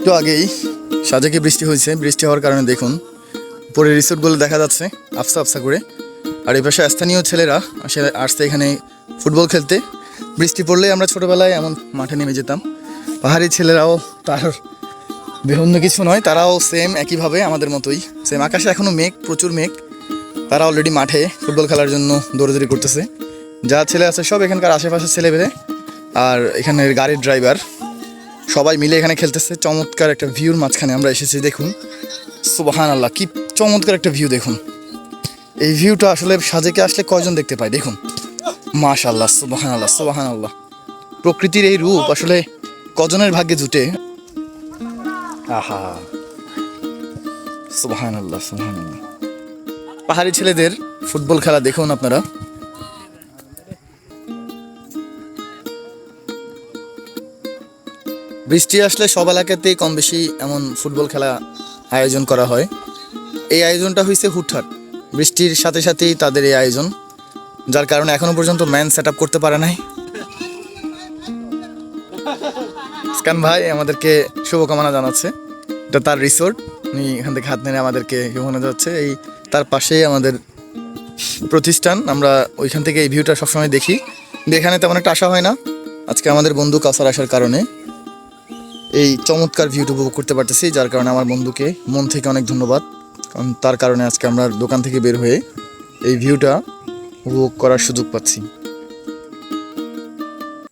একটু আগেই সাজেকে বৃষ্টি হয়েছে, বৃষ্টি হওয়ার কারণে দেখুন উপরে রিসোর্টগুলো দেখা যাচ্ছে, আফসা আফসা করে। আর এই পাশে স্থানীয় ছেলেরা আসে আসছে এখানে ফুটবল খেলতে। বৃষ্টি পড়লে আমরা ছোটোবেলায় এমন মাঠে নেমে যেতাম। পাহাড়ি ছেলেরাও তার বিভিন্ন কিছু নয়, তারাও সেম একইভাবে আমাদের মতোই। সেম আকাশে এখনও মেঘ, প্রচুর মেঘ। তারা অলরেডি মাঠে ফুটবল খেলার জন্য দৌড়াদৌড়ি করতেছে। যা ছেলে আছে সব এখানকার আশেপাশের ছেলে আর এখানের গাড়ির ড্রাইভার সবাই মিলে এখানে খেলতেছে। চমৎকার একটা ভিউর মাঝখানে আমরা এসেছি, দেখুন। সুবাহান আল্লাহ কি চমৎকার একটা ভিউ দেখুন। এই ভিউটা আসলে সাজেকে আসলে কয়জন দেখতে পায়, দেখুন। মাশাল্লাহ সুবাহান আল্লাহ সুবাহান আল্লাহ প্রকৃতির এই রূপ আসলে কজনের ভাগ্যে জুটে? আহা। সুবাহান আল্লাহ সুবাহান আল্লাহ পাহাড়ি ছেলেদের ফুটবল খেলা দেখুন আপনারা। বৃষ্টি আসলে সব এলাকাতেই কম বেশি এমন ফুটবল খেলা আয়োজন করা হয়। এই আয়োজনটা হয়েছে হুটহাট। বৃষ্টির সাথে সাথেই তাদের এই আয়োজন, যার কারণে এখনও পর্যন্ত ম্যান সেট করতে পারে নাই। স্কান ভাই আমাদেরকে শুভকামনা জানাচ্ছে। এটা তার রিসোর্ট, উনি এখান থেকে হাত নেড়ে আমাদেরকে শুভকামনা যাচ্ছে এই তার পাশেই আমাদের প্রতিষ্ঠান, আমরা ওইখান থেকে এই ভিউটা সবসময় দেখি। এখানে তেমন একটা আসা হয় না। আজকে আমাদের বন্ধু কাসার আসার কারণে। এই চমৎকার ভিউটা উপভোগ করতে পারতেছি, যার কারণে আমার বন্ধুকে মন থেকে অনেক ধন্যবাদ। কারণ তার কারণে আজকে আমরা দোকান থেকে বের হয়ে এই ভিউটা উপভোগ করার সুযোগ পাচ্ছি।